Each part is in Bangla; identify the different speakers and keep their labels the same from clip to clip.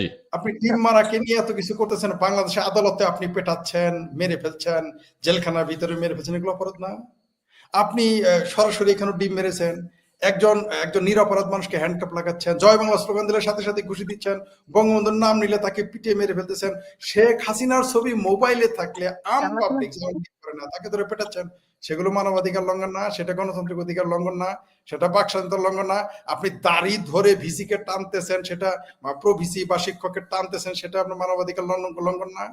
Speaker 1: জি।
Speaker 2: আপনি ডিম মারাকে নিয়ে এত কিছু করতেছেন বাংলাদেশে আদালতে আপনি পেটাচ্ছেন মেরে ফেলছেন জেলখানার ভিতরে মেরে ফেলছেন এগুলো অপরাধ না? আপনি সরাসরি এখানে ডিম মেরেছেন একজন একজন নিরাপরাধ মানুষকে হ্যান্ডকাপ লাগাচ্ছেন জয় বাংলা স্লোগান দিলে সাথে সাথে ঘুষি দিচ্ছেন বঙ্গবন্ধুর নাম নিলে তাকে পিটিয়ে মেরে ফেলতেছেন শেখ হাসিনার ছবি মোবাইলে থাকলে আম পাবলিক করে না তাকে ধরে পেটাচ্ছেন। সেগুলো মানবাধিকার লঙ্ঘন না, সেটা গণতান্ত্রিক অধিকার লঙ্ঘন না, সেটা বাক স্বাধীনতার লঙ্ঘন না। আপনি দাড়ি ধরে ভিসিকে টানতেছেন, সেটা প্রো ভিসি বা শিক্ষকের টানতেছেন, সেটা আপনার মানবাধিকার লঙ্ঘন লঙ্ঘন না।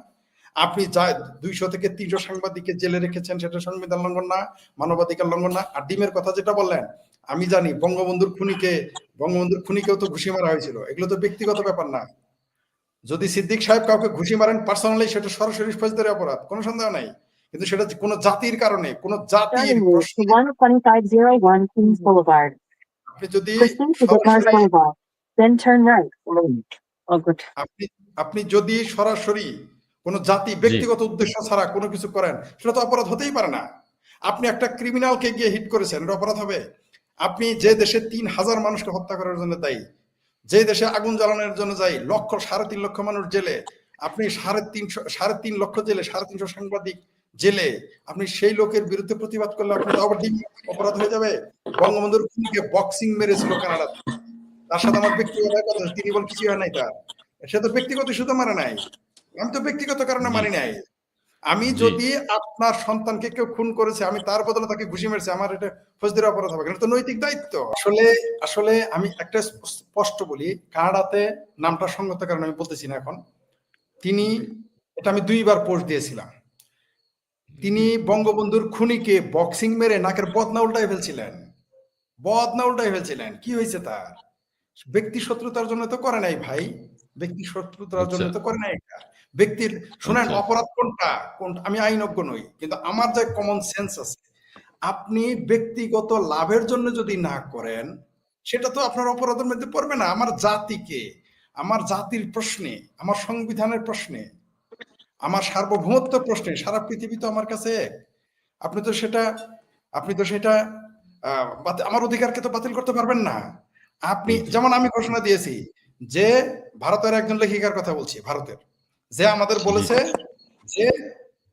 Speaker 2: আপনি যা দুইশো থেকে তিনশো সাংবাদিককে জেলে রেখেছেন, সেটা সংবিধান লঙ্ঘন না, মানবাধিকার লঙ্ঘন না। আর ডিমের কথা যেটা বললেন, আমি জানি বঙ্গবন্ধুর খুনিকে, বঙ্গবন্ধুর খুনিকেও তো ঘুষি মারা হয়েছিল। এগুলো তো ব্যক্তিগত ব্যাপার না। যদি সিদ্দিক সাহেব কাউকে ঘুষি মারেন পার্সোনালি সেটা সরাসরি ফৌজদারি অপরাধ, কোনো সন্দেহ নাই। কিন্তু সেটা কোনো জাতির কারণে কোনো জাতির
Speaker 3: Turning move
Speaker 2: প্রশ্নে
Speaker 3: to 12501 Queens Boulevard.
Speaker 2: আপনি যদি.
Speaker 3: Oh.
Speaker 2: আপনি আপনি যদি সরাসরি কোনো জাতি ব্যক্তিগত উদ্দেশ্য ছাড়া কোনো কিছু করেন সেটা তো অপরাধ হতেই পারে না আপনি একটা ক্রিমিনালকে গিয়ে হিট করেছেন এটা অপরাধ হবে আপনি যে দেশে তিন হাজার মানুষকে হত্যা করার জন্য দায়ী যে দেশে আগুন জ্বালানোর জন্য যাই লক্ষ সাড়ে তিন লক্ষ মানুষ জেলে আপনি সাড়ে তিনশো সাড়ে তিন লক্ষ জেলে সাড়ে তিনশো সাংবাদিক জেলে আপনি সেই লোকের বিরুদ্ধে প্রতিবাদ করলে আপনি তো আবার অপরাধ হয়ে যাবে? বঙ্গবন্ধুর খুনিকে বক্সিং মেরেছিল কানাডাতে। তার সাথে আমার ব্যক্তিগত কথা তিনি বল কিছু হয় নাই তার। সে তো ব্যক্তিগত ইস্যুতে মারে নাই। আমি তো ব্যক্তিগত কারণে মারি নাই। আমি যদি আপনার সন্তানকে কেউ খুন করেছে আমি তার বদলে তাকে ঘুষি মেরেছি আমার এটা ফৌজদারি অপরাধ হবে। এটা তো নৈতিক দায়িত্ব। আসলে আসলে আমি একটা স্পষ্ট বলি কানাডাতে নামটা সঙ্গত কারণে আমি বলতেছি না এখন। তিনি এটা আমি দুইবার পোস্ট দিয়েছিলাম। তিনি বঙ্গবন্ধুর খুনিকে বক্সিং মেরে নাকের বদনা উল্টাই ফেলছিলেন। বদনা উল্টাই ফেলছিলেন। কি হয়েছে তার? ব্যক্তি শত্রুতার জন্য তো করে নাই ভাই। ব্যক্তি শত্রুতার জন্য
Speaker 1: আচ্ছা।
Speaker 2: তো করে নাই এটা। ব্যক্তির শুনেন
Speaker 1: আচ্ছা।
Speaker 2: অপরাধ কোনটা? কোন আমি আইনজ্ঞ নই কিন্তু আমার যে কমন সেন্স আছে আপনি ব্যক্তিগত লাভের জন্য যদি না করেন সেটা তো আপনার অপরাধের মধ্যে পড়বে না। আমার জাতিকে আমার জাতির প্রশ্নে আমার সংবিধানের প্রশ্নে আমার সার্বভৌমত্ব প্রশ্নে সারা পৃথিবী তো আমার কাছে এক। আপনি তো সেটা আপনি তো সেটা আমার অধিকারকে তো বাতিল করতে পারবেন না। আপনি যেমন আমি ঘোষণা দিয়েছি যে ভারতের একজন লেখিকার কথা বলছি ভারতের। যে আমাদের বলেছে যে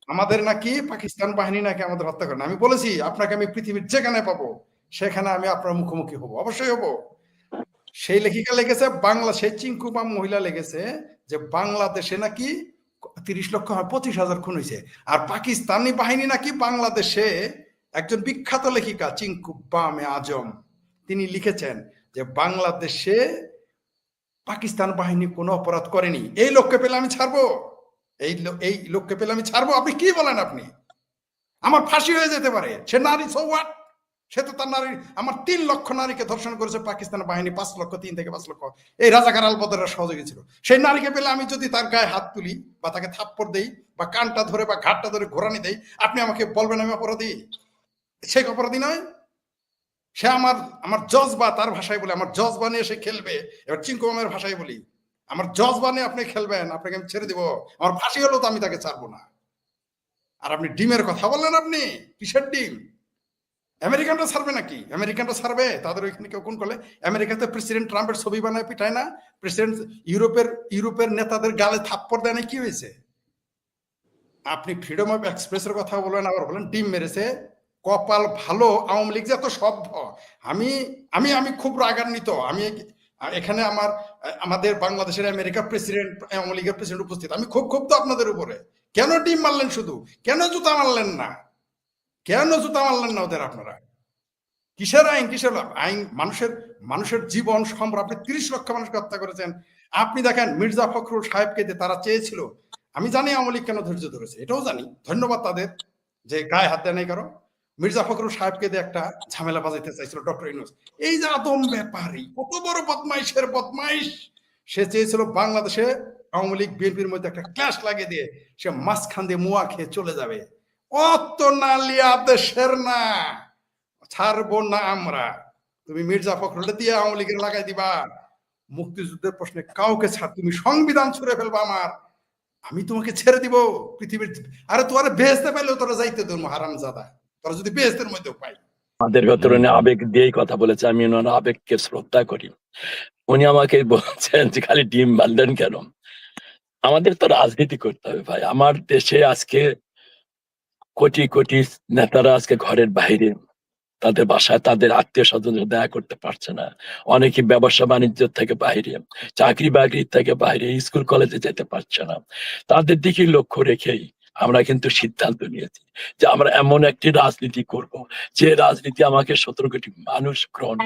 Speaker 2: আমাদের নাকি পাকিস্তান বাহিনী নাকি আমাদের হত্যা করে আমি বলেছি আপনাকে আমি পৃথিবীর যেখানে পাবো সেখানে আমি আপনার মুখোমুখি হব। অবশ্যই হব। সেই লেখিকা লেগেছে বাংলা সেই চিঙ্কুপা মহিলা লেগেছে যে বাংলাদেশে নাকি তিরিশ লক্ষ হয়, পঁচিশ হাজার খুন হয়েছে আর পাকিস্তানি বাহিনী নাকি বাংলাদেশে একজন বিখ্যাত লেখিকা চিঙ্কু বামে আজম, তিনি লিখেছেন যে বাংলাদেশে পাকিস্তান বাহিনী কোনো অপরাধ করেনি। এই লোককে পেলে আমি ছাড়বো? এই এই লোককে পেলে আমি ছাড়বো? আপনি কি বলেন আপনি? আমার ফাঁসি হয়ে যেতে পারে। সে নারী সো সে তো তার নারী, আমার তিন লক্ষ নারীকে ধর্ষণ করেছে পাকিস্তান বাহিনী, পাঁচ লক্ষ, তিন থেকে পাঁচ লক্ষ। এই রাজাকার আলবদরের সহযোগী ছিল। সেই নারীকে পেলে আমি যদি তার গায়ে হাত তুলি বা তাকে থাপ্পড় দেই বা কানটা ধরে বা ঘাটটা ধরে ঘোরানি দেই, আপনি আমাকে বলবেন আমি অপরাধী? সে অপরাধী নয়? সে আমার আমার জজবা তার ভাষায় বলে, আমার জজবা নিয়ে সে খেলবে। এবার চিঙ্কুমামের ভাষায় বলি, আমার জজবা নিয়ে আপনি খেলবেন, আপনাকে আমি ছেড়ে দিব। আমার ফাঁসি হলো তো আমি তাকে ছাড়বো না। আর আপনি ডিমের কথা বললেন আপনি? কিসের ডিম? আমেরিকানরা ছাড়বে নাকি? আমেরিকানরা ছাড়বে? তাদের ওইখানে কেউ কোন করলে? আমেরিকাতে প্রেসিডেন্ট ট্রাম্পের ছবি বানায় পিটায় না? প্রেসিডেন্ট ইউরোপের ইউরোপের নেতাদের গালে থাপ্পড় দেয় না কি হয়েছে? আপনি ফ্রিডম অফ এক্সপ্রেসের কথা বলেন, আবার বলেন, ডিম মেরেছে। কপাল ভালো, আওয়ামী লীগ যে এত সভ্য। আমি আমি আমি খুব রাগান্বিত। আমি এখানে আমার, আমাদের বাংলাদেশের আমেরিকার প্রেসিডেন্ট, আওয়ামী লীগের প্রেসিডেন্ট উপস্থিত। আমি খুব ক্ষুব্ধ আপনাদের উপরে। কেন ডিম মারলেন শুধু? কেন জুতা মারলেন না? কেন জুতা মারলেন না ওদের আপনারা? কিসের আইন? কিসের আইন? মানুষের মানুষের জীবন সম্ভব। আপনি তিরিশ লক্ষ মানুষকে হত্যা করেছেন। আপনি দেখেন মির্জা ফখরুল সাহেবকে যে তারা চেয়েছিল, আমি জানি আওয়ামী কেন ধৈর্য ধরেছে, এটাও জানি। ধন্যবাদ তাদের যে গায়ে হাত দেয় নাই কারও। মির্জা ফখরুল সাহেবকে দিয়ে একটা ঝামেলা বাজাইতে চাইছিল ডক্টর ইউনুস। এই যে আদম ব্যাপারী, কত বড় বদমাইশের বদমাইশ। সে চেয়েছিল বাংলাদেশে আওয়ামী লীগ, বিএনপির মধ্যে একটা ক্লাস লাগিয়ে দিয়ে সে মাঝখান দিয়ে মুয়া খেয়ে চলে যাবে। অত নালিয়া দেশের না? ছাড়বো না আমরা। তুমি মির্জা ফখরুল দিয়ে আওয়ামী লীগের লাগাই দিবা। মুক্তিযুদ্ধের প্রশ্নে কাউকে ছাড়, তুমি সংবিধান ছুড়ে ফেলবা আমার। আমি তোমাকে ছেড়ে দিব পৃথিবীর আরে তোরা বেহেস্তে পাইলেও তোরা যাইতে তোর হারাম জাদা। তোরা যদি বেহেস্তের মধ্যেও পাই।
Speaker 4: আমাদের ভেতরে আবেগ দিয়েই কথা বলেছে, আমি ওনার আবেগকে শ্রদ্ধা করি।
Speaker 1: উনি আমাকে বলছেন যে, খালি ডিম বাঁধলেন কেন? আমাদের তো রাজনীতি করতে হবে ভাই। আমার দেশে আজকে কোটি কোটি নেতারা আজকে ঘরের বাইরে। তাদের বাসায় তাদের আত্মীয় স্বজন দেখা করতে পারছে না। অনেকে ব্যবসা বাণিজ্য থেকে বাইরে, চাকরি বাকরি থেকে বাইরে, স্কুল কলেজে যেতে পারছে না। তাদের দিকে লক্ষ্য রেখেই আমরা কিন্তু সিদ্ধান্ত নিয়েছি যে আমরা এমন একটি রাজনীতি করব যে রাজনীতি আমাকে সতেরো কোটি মানুষ গ্রহণ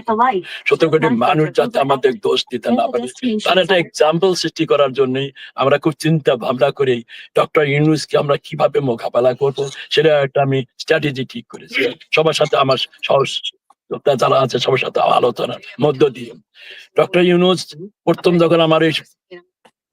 Speaker 1: সতেরো কোটি মানুষ যাতে আমাদের দোষ দিতে না পারে। তার একটা এক্সাম্পল সৃষ্টি করার জন্যই আমরা খুব চিন্তা ভাবনা করে ডক্টর ইউনুসকে আমরা কীভাবে মোকাবেলা করব সেটা একটা আমি স্ট্র্যাটেজি ঠিক করেছি। সবার সাথে আমার সহযোদ্ধা যারা আছে সবার সাথে আলোচনার মধ্য দিয়ে। ডক্টর ইউনুস প্রথম যখন আমার এই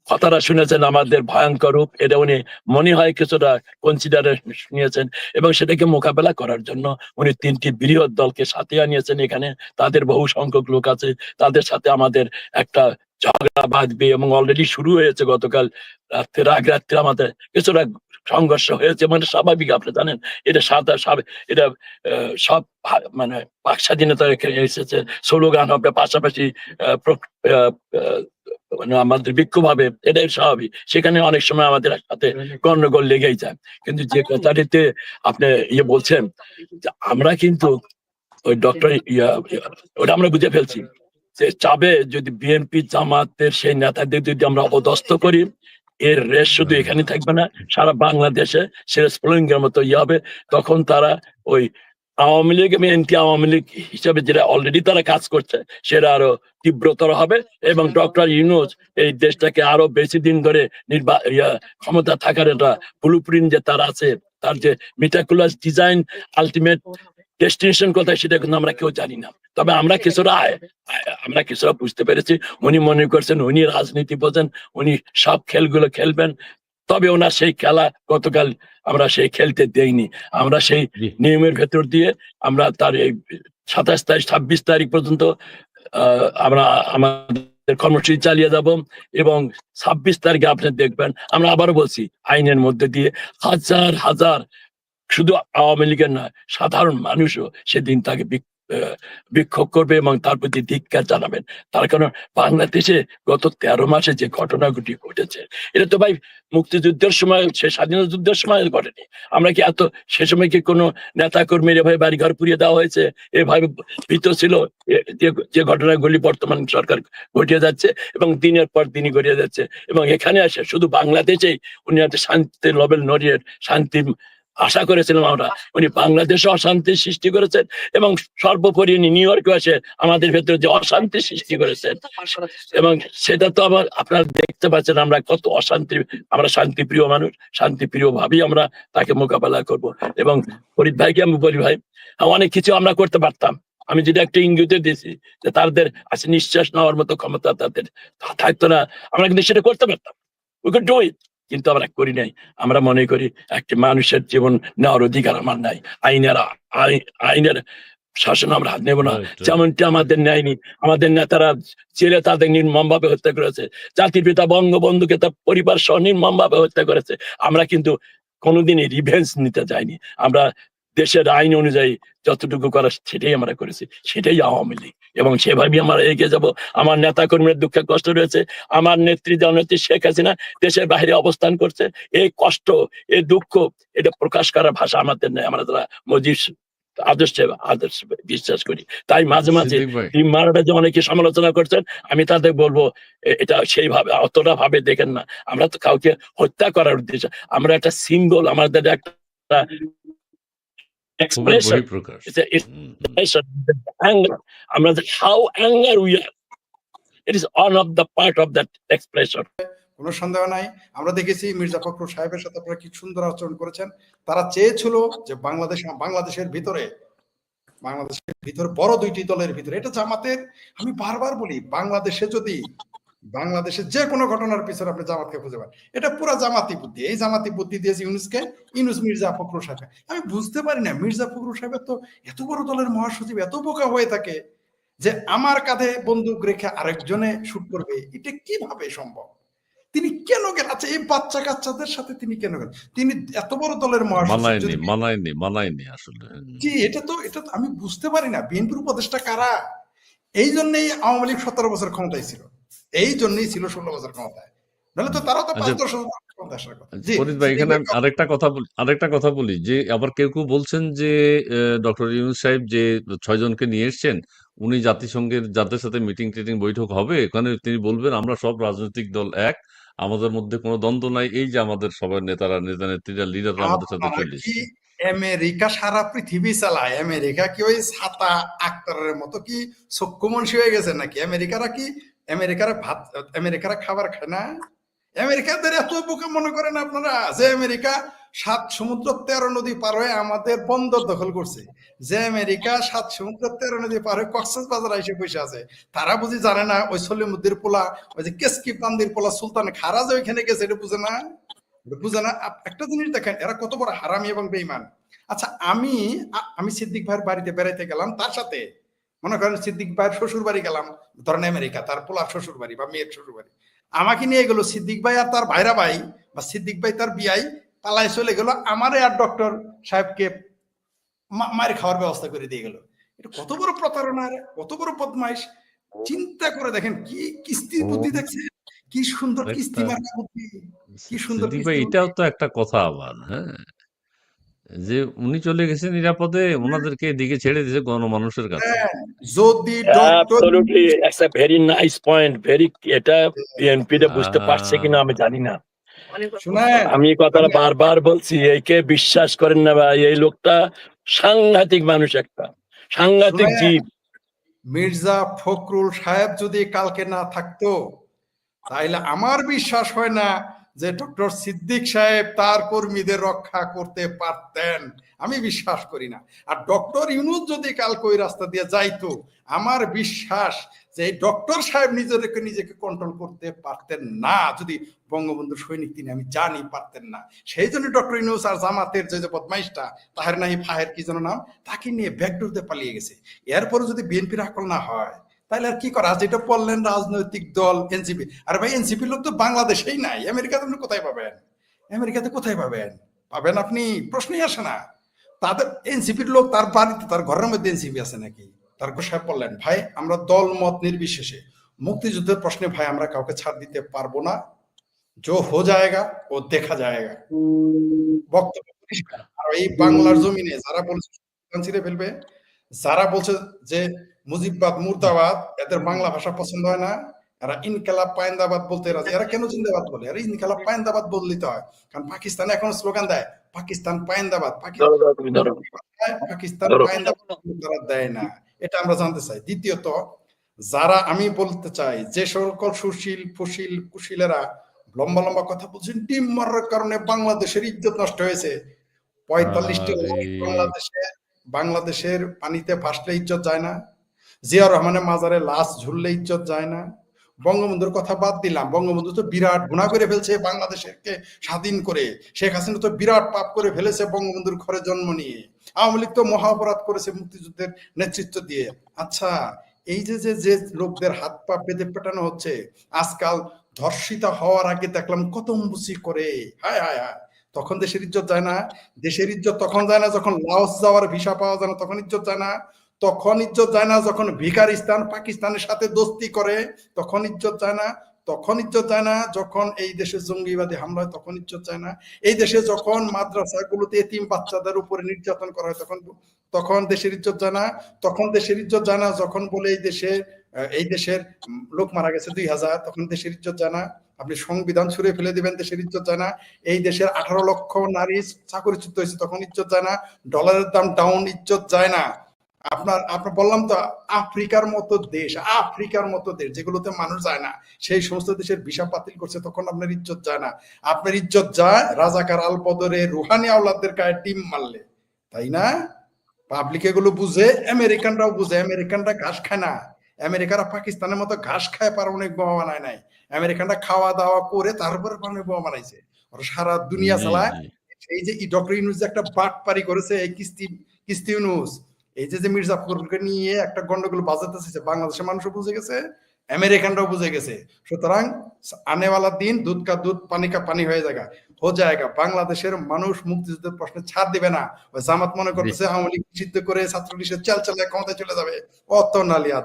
Speaker 1: কথাটা শুনেছেন আমাদের ভয়ঙ্কর রূপ। এটা উনি মনে হয় কিছুটা কনসিডারে শুনিয়েছেন এবং সেটাকে মোকাবেলা করার জন্য উনি তিনটি বৃহৎ দলকে সাথে আনিয়েছেন এখানে। তাদের বহু সংখ্যক লোক আছে। তাদের সাথে আমাদের একটা ঝগড়া, বাঁধবে এবং অলরেডি শুরু হয়েছে গতকাল রাত্রে রাগ রাত্রে আমাদের কিছুটা সংঘর্ষ হয়েছে মানে স্বাভাবিক আপনি জানেন? এটা সাদা এটা সব মানে বাক স্বাধীনতা এসেছে স্লোগান হবে পাশাপাশি মানে আমাদের বিক্ষোভ হবে এটাই স্বাভাবিক। সেখানে অনেক সময় আমাদের সাথে গন্ডগোল লেগেই যায়। কিন্তু যে কথাটিতে আপনি ইয়ে বলছেন যে আমরা কিন্তু ওই ডক্টর ওটা আমরা বুঝে ফেলছি। যে চাবে যদি বিএনপি জামাতের সেই নেতাদের যদি আমরা অপদস্থ করি এর রেশ শুধু এখানে থাকবে না সারা বাংলাদেশে সেটা স্প্লিং মতো ইয়ে হবে। তখন তারা ওই আওয়ামী লীগ এবং এনটি আওয়ামী লীগ হিসাবে যেটা অলরেডি তারা কাজ করছে সেটা আরও তীব্রতর হবে এবং ডক্টর ইউনুস এই দেশটাকে আরও বেশি দিন ধরে নির্বা ইয়া, ক্ষমতা থাকার একটা ব্লু যে তার আছে তার যে মিটাকুলাস ডিজাইন আলটিমেট ডেস্টিনেশন কোথায় সেটা কিন্তু আমরা কেউ জানি না। তবে আমরা কিছুটা আমরা কিছুটা বুঝতে পেরেছি। উনি মনে করছেন উনি রাজনীতি বোঝেন উনি সব খেলগুলো খেলবেন। তবে ওনার সেই খেলা গতকাল আমরা সেই খেলতে দেইনি। আমরা সেই নিয়মের ভেতর দিয়ে আমরা তার এই সাতাশ তারিখ ছাব্বিশ তারিখ পর্যন্ত আহ, আমরা আমাদের কর্মসূচি চালিয়ে যাব এবং ছাব্বিশ তারিখে আপনি দেখবেন আমরা আবারও বলছি আইনের মধ্যে দিয়ে হাজার হাজার শুধু আওয়ামী লীগের নয়, সাধারণ মানুষও সেদিন তাকে বিক্ষোভ করবে এবং তার প্রতি ধিক্কার জানাবেন। তার কারণ বাংলাদেশে গত তেরো মাসে যে ঘটনাগুলি ঘটেছে, এটা তো ভাই মুক্তিযুদ্ধের সময়, সে স্বাধীনতা যুদ্ধের সময় ঘটেনি। আমরা কি এত, সে সময় কি কোনো নেতা কর্মীর এভাবে বাড়ি ঘর পুড়িয়ে দেওয়া হয়েছে? এভাবে ভীত ছিল? যে- ঘটনাগুলি বর্তমান সরকার ঘটিয়ে যাচ্ছে এবং দিনের পর দিনই ঘটিয়ে যাচ্ছে এবং এখানে আসে শুধু বাংলাদেশেই উনি শান্তি নোবেল নরিয়ের শান্তি আশা করেছিলাম আমরা। উনি বাংলাদেশে অশান্তি সৃষ্টি করেছেন এবং সর্বোপরি উনি নিউ ইয়র্কে এসে আমাদের ভেতরে যে অশান্তি সৃষ্টি করেছেন। এবং সেটা তো আবার আপনারা দেখতে পাচ্ছেন আমরা কত অশান্তি, আমরা শান্তিপ্রিয় মানুষ, শান্তিপ্রিয় ভাবেই আমরা তাকে মোকাবেলা করব। এবং ফরিদ ভাইকে আমি বলি, ভাই, অনেক কিছু আমরা করতে পারতাম। আমি যেটা একটা ইঙ্গিতে দিয়েছি যে তাদের আছে নিঃশ্বাস নেওয়ার মতো ক্ষমতা তাদের থাকতো না, আমরা কিন্তু সেটা করতে পারতাম। উই কুড ডু ইট কিন্তু আমরা করি নাই। আমরা মনে করি একটি মানুষের জীবন নেওয়ার অধিকার আমার নাই। আইনের আই- আইনের শাসন আমরা হাত নেব না. যেমনটি আমাদের নেয়নি। আমাদের নেতারা জেলে তাদের নির্মম ভাবে হত্যা করেছে। জাতির পিতা বঙ্গবন্ধুকে তার পরিবার সহ নির্মম ভাবে হত্যা করেছে। আমরা কিন্তু কোনোদিনই রিভেন্স নিতে যাইনি। আমরা দেশের আইন অনুযায়ী যতটুকু করা সেটাই আমরা করেছি। সেটাই আওয়ামী লীগ। এবং সেভাবেই আমরা এগিয়ে যাব। আমার নেতা কর্মীর দুঃখে কষ্ট রয়েছে। আমার নেত্রী জননেত্রী শেখ হাসিনা দেশের বাইরে অবস্থান করছে। এই কষ্ট এই দুঃখ এটা প্রকাশ করার ভাষা আমাদের নেই। আমরা যারা মজির আদর্শে আদর্শ বিশ্বাস করি। তাই মাঝে মাঝে টিম মারাটা যে অনেকে সমালোচনা করছেন আমি তাদের বলব এটা সেইভাবে অতটা ভাবে দেখেন না। আমরা তো কাউকে হত্যা করার উদ্দেশ্যে আমরা একটা সিম্বল আমাদের একটা
Speaker 4: বহিঃপ্রকাশ
Speaker 1: expression, the anger. আমরা যে how anger we are. It is one of the part of that expression.
Speaker 2: কোনো সন্দেহ নাই। আমরা দেখেছি মির্জা ফখরুল সাহেবের সাথে আপনারা কি সুন্দর আচরণ করেছেন। তারা চেয়েছিল যে বাংলাদেশ বাংলাদেশের ভিতরে বাংলাদেশের ভিতরে বড় দুইটি দলের ভিতরে। এটা জামাতের আমি বারবার বলি বাংলাদেশে যদি বাংলাদেশে যে কোনো ঘটনার পিছনে আপনি জামাতকে খুঁজে পান। এটা পুরো জামাতি বুদ্ধি। এই জামাতি বুদ্ধি দিয়েছে ইউনুসকে ইউনুস মির্জা ফখরুল সাহেব আমি বুঝতে পারি না মির্জা ফখরুল সাহেবের তো এত বড় দলের মহাসচিব এত বোকা হয়ে থাকে যে আমার কাঁধে বন্দুক রেখে আরেকজনে শুট করবে। এটা কীভাবে সম্ভব? তিনি কেন গেলেন? আচ্ছা এই বাচ্চা কাচ্চাদের সাথে তিনি কেন গেলেন? তিনি এত বড় দলের
Speaker 4: মানায়নি মানায়নি মানায়নি আসলে।
Speaker 2: জি এটা তো এটা তো আমি বুঝতে পারি না। বিএনপির উপদেষ্টা কারা? এই জন্যই আওয়ামী লীগ সতেরো বছর ক্ষমতায় ছিল। এই জন্যই ছিল ষোলো বছর ক্ষমতায়। নাহলে তো তারাও তো পাঁচ
Speaker 4: আচ্ছা।
Speaker 2: দশ
Speaker 4: ভাই এখানে আরেকটা কথা বলি আরেকটা কথা বলি যে আবার কেউ কেউ বলছেন যে ডক্টর ইউনুস সাহেব যে ছয় জনকে নিয়ে এসছেন উনি জাতিসংঘের যাদের সাথে মিটিং টিটিং বৈঠক হবে এখানে তিনি বলবেন আমরা সব রাজনৈতিক দল এক আমাদের মধ্যে কোনো দ্বন্দ্ব নাই। এই যে আমাদের সবার নেতারা নেতা নেত্রীরা লিডাররা আমাদের সাথে চলে
Speaker 2: আমেরিকা সারা পৃথিবী চালায়? আমেরিকা কি ওই ছাতা আক্তারের মতো কি চক্ষুমনসি হয়ে গেছে নাকি? আমেরিকারা কি আমেরিকারা ভাত, আমেরিকারা খাবার খায় না? আমেরিকাদের এত বোকা মনে করেন আপনারা যে আমেরিকা সাত সমুদ্র তেরো নদী পার হয়ে আমাদের বন্দর দখল করছে। যে আমেরিকা সাত সমুদ্র তেরো নদী পার হয়ে কক্সেস বাজার এসে বসে আছে। তারা বুঝি জানে না ওই সলিমুদ্দির পোলা, ওই যে কেসকি পান্দির পোলা সুলতান খারাজ ওইখানে গেছে, এটা বুঝে না? বুঝে না? একটা জিনিস দেখেন, এরা কত বড় হারামি এবং বেইমান আচ্ছা আমি আমি সিদ্দিক ভাইয়ের বাড়িতে বেড়াইতে গেলাম, তার সাথে মনে করেন সিদ্দিক ভাইয়ের শ্বশুর বাড়ি গেলাম ধরেন আমেরিকা তার পোলার শ্বশুর বাড়ি বা মেয়ের শ্বশুর বাড়ি আমাকে নিয়ে গেল সিদ্দিক ভাই আর তার ভাইরা ভাই বা সিদ্দিক ভাই তার বিয়াই পালায় চলে গেল আমারে আর ডক্টর সাহেবকে মা- মার খাওয়ার ব্যবস্থা করে দিয়ে গেল। এটা কত বড় প্রতারণা কত বড় বদমাইশ। চিন্তা করে দেখেন কি কিস্তির
Speaker 4: ও।
Speaker 2: বুদ্ধি দেখছে কি সুন্দর কিস্তি মার্কা বুদ্ধি কি সুন্দর
Speaker 4: এটাও তো একটা কথা আবার হ্যাঁ। যে উনি চলে গেছেন নিরাপদে ওনাদেরকে এদিকে ছেড়ে দিয়েছে গণমানুষের কাছে।
Speaker 2: হ্যাঁ, যদি doctor
Speaker 1: Absolutely, it's a very nice point. এটা বিএনপি তে বুঝতে পারছে কিনা আমি জানি না। আমি কথাটা বারবার বলছি একে বিশ্বাস করেন না ভাই এই লোকটা সাংঘাতিক মানুষ একটা সাংঘাতিক জীব।
Speaker 2: মির্জা ফখরুল সাহেব যদি কালকে না থাকতো তাইলে আমার বিশ্বাস হয় না যে ডক্টর সিদ্দিক সাহেব তার কর্মীদের রক্ষা করতে পারতেন, আমি বিশ্বাস করি না। আর ডক্টর ইউনুস যদি কালকে ওই রাস্তা দিয়ে যাইতো, আমার বিশ্বাস যে ডক্টর সাহেব নিজেকে নিজেকে কন্ট্রোল করতে পারতেন না। যদি বঙ্গবন্ধু সৈনিক তিনি, আমি জানি পারতেন না। সেই জন্য ডক্টর ইউনুস আর জামাতের যে বদমাইশটা, তাহের নাহি ফাহের কি যেন নাম, তাকে নিয়ে ব্যাকডোরতে পালিয়ে গেছে। এরপরে যদি বিএনপির আকল না হয় তাহলে আর কি করা? যেটা বললেন রাজনৈতিক দল, এনসিপি। আরে ভাই, এনসিপি লোক তো বাংলাদেশেই নাই। আমেরিকাতে আপনি কোথায় পাবেন? আমেরিকাতে কোথায় পাবেন? পাবেন আপনি, প্রশ্নই আসে না। তাদের, এনসিপির লোক তার বাড়িতে, তার ঘরের মধ্যে এনসিপি আছে নাকি? তার সাহেব বললেন, ভাই, আমরা দল, মত নির্বিশেষে মুক্তিযুদ্ধের প্রশ্নে, ভাই, আমরা কাউকে ছাড় দিতে পারব না। জো হো যায়গা ও দেখা যায়গা বক্তব্য। আর এই বাংলার জমিনে যারা বলছে ছিঁড়ে ফেলবে, যারা বলছে যে মুজিববাদ মুর্দাবাদ এদের বাংলা ভাষা পছন্দ হয় না। এরা ইনকালাব পায়ন্দাবাদ বলতে রাজি। এরা কেন জিন্দাবাদ বলে? এরা ইনকালাব পায়ন্দাবাদ বললিতে হয়। কারণ পাকিস্তান এখন স্লোগান দেয় পাকিস্তান পায়ন্দাবাদ পাকিস্তান। পায়ন্দাবাদ তারা দেয় না। এটা আমরা জানতে চাই। দ্বিতীয়ত যারা আমি বলতে চাই যে সকল সুশীল ফুশীল কুশীলেরা লম্বা লম্বা কথা বলছেন টিম মারার কারণে বাংলাদেশের ইজ্জত নষ্ট হয়েছে। পঁয়তাল্লিশটি। বাংলাদেশে বাংলাদেশের পানিতে ভাসলে ইজ্জত যায় না। জিয়া রহমানের মাজারে লাশ ঝুললে ইজ্জত যায় না। বঙ্গবন্ধুর কথা বাদ দিলাম। বঙ্গবন্ধু তো বিরাট গুণা করে ফেলছে বাংলাদেশকে স্বাধীন করে। শেখ হাসিনা তো বিরাট পাপ করে ফেলেছে বঙ্গবন্ধুর ঘরে জন্ম নিয়ে। আওয়ামী লীগ তো মহা অপরাধ করেছে মুক্তিযুদ্ধের নেতৃত্ব দিয়ে। আচ্ছা এই যে যে যে লোকদের হাত পা বেঁধে পেটানো হচ্ছে, আজকাল ধর্ষিতা হওয়ার আগে দেখলাম কতম্বুসি করে। হায় হায় হায়। তখন দেশের ইজ্জত যায় না। দেশের ইজ্জত তখন যায় না। যখন লাওস যাওয়ার ভিসা পাওয়া যায় না, তখন ইজ্জত যায় না। তখন ইজ্জত যায় না যখন ভিকারিস্তান পাকিস্তানের সাথে দোস্তি করে তখন ইজ্জত যায় না তখন ইজ্জত যায় না যখন এই দেশে জঙ্গিবাদী হামলা হয় তখন ইজ্জত যায় না এই দেশে যখন মাদ্রাসাগুলোতে এতিম বাচ্চাদের উপরে নির্যাতন করা হয় তখন তখন দেশের ইজ্জত যায় না তখন দেশের ইজ্জত যায় না যখন বলে এই দেশে এই দেশের লোক মারা গেছে দুই হাজার তখন দেশের ইজ্জত যায় না আপনি সংবিধান ছুড়ে ফেলে দিবেন দেশের ইজ্জত যায় না এই দেশের আঠারো লক্ষ নারী চাকরিচ্যুত হয়েছে তখন ইজ্জত যায় না ডলারের দাম ডাউন ইজ্জত যায় না আপনার আপনার বললাম তো আফ্রিকার মতো দেশ আফ্রিকার মতো দেশ যেগুলোতে মানুষ যায় না। সেই সমস্ত দেশের ভিসা বাতিল করছে তখন আপনার ইজ্জত যায় না। আপনার ইজ্জত যায় রাজাকার আল বদরে রুহানি আওলাদদের গায়ে টিম মারলে। তাই না? পাবলিক এগুলো বুঝে আমেরিকানরাও বুঝে আমেরিকানরা ঘাস খায় না। আমেরিকারা পাকিস্তানের মতো ঘাস খায় পার অনেক বোমা বানায় নাই। আমেরিকানরা খাওয়া দাওয়া করে তার উপরে পারমাণবিক বোমা বানাইছে। ওরা সারা দুনিয়া চালায়। এই যে ডক্টর ইউনুস যে একটা বাট পারি করেছে এই কিস্তি কিস্তি ইউনুস এই যে যে মির্জা ফখরুলকে নিয়ে একটা গন্ডগোল বাজাতে চাইছে বাংলাদেশের মানুষও বুঝে গেছে আমেরিকানরাও বুঝে গেছে। সুতরাং আনেওয়ালা দিন দুধ কা দুধ পানি কা পানি হয়ে যায় হো জায়গা বাংলাদেশের মানুষ মুক্তিযুদ্ধের প্রশ্নে ছাড় দিবে না। ওই জামাত মনে করতেছে আওয়ামী লীগ নিষিদ্ধ করে ছাত্র চাল চালায় ক্ষমতায় চলে যাবে। অত নালিয়া